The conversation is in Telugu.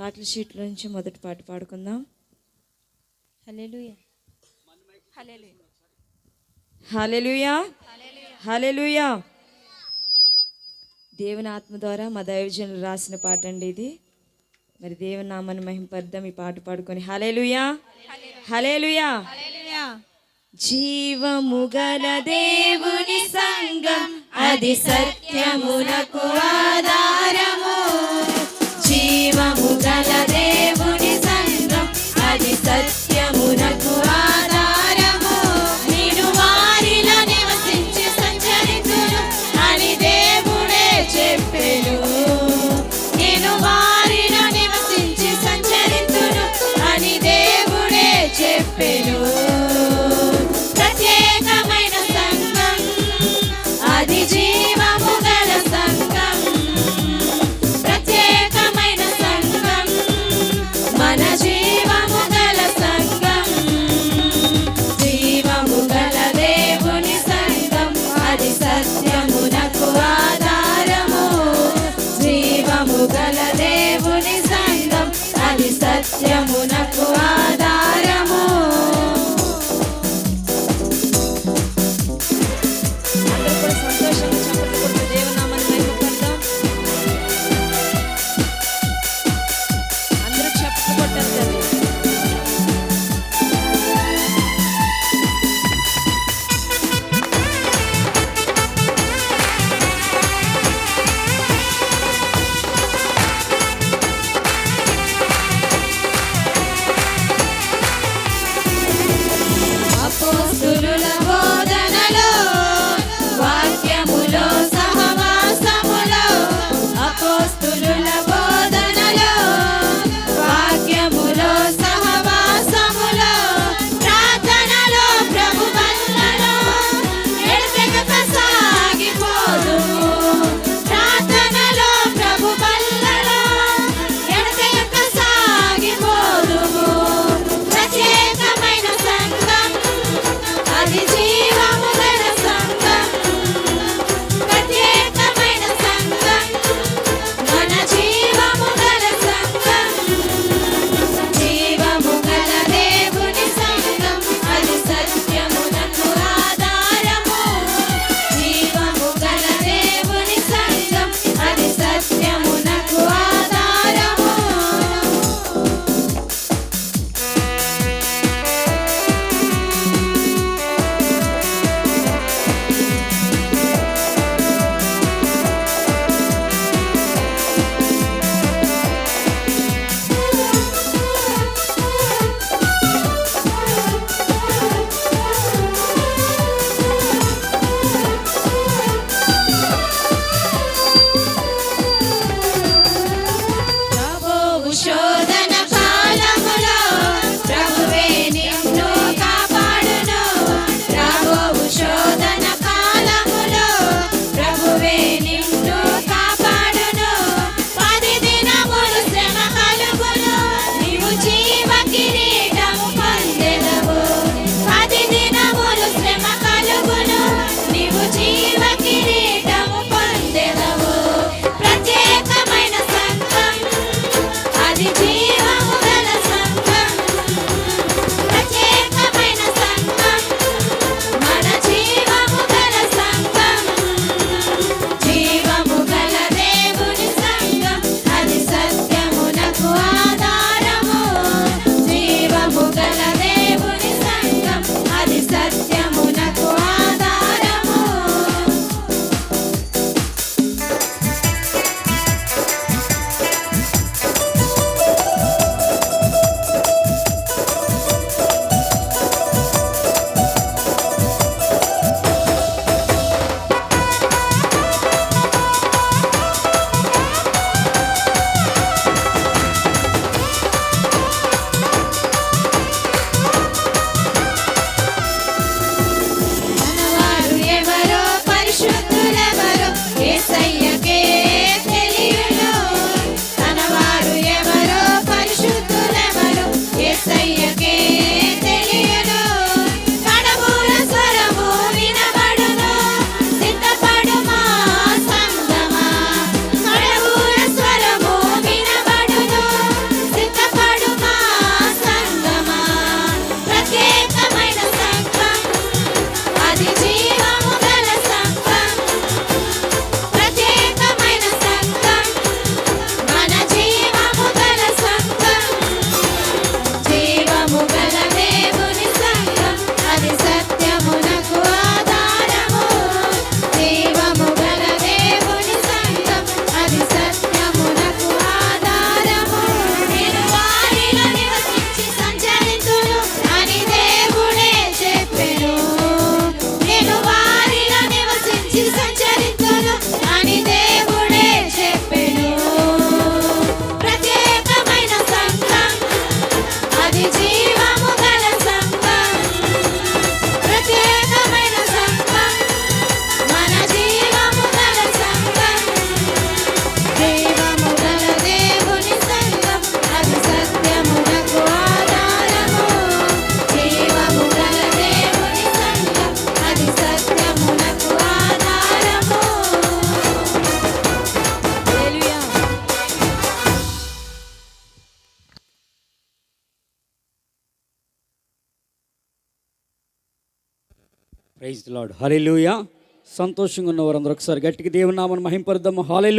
పాటల షీట్లో నుంచి మొదటి పాట పాడుకుందాం. హాలెలుయా హాలెలుయా దేవుని ఆత్మ ద్వారా మా దైవజనులు రాసిన పాట అండి ఇది. మరి దేవుని నామని మహింపర్దాం ఈ పాట పాడుకొని. హలేలుయా హలేలుయా జీవము గల దేవుని సంగం అది సత్యమునకు ఆధారము అది సత్యమునకు ఆధారము ప్రైజ్ లాడ్ హాలేలుయా సంతోషంగా ఉన్న వారందరూ ఒకసారి గట్టిగా దేవునామని మహింపరుద్దాము. హాలేలు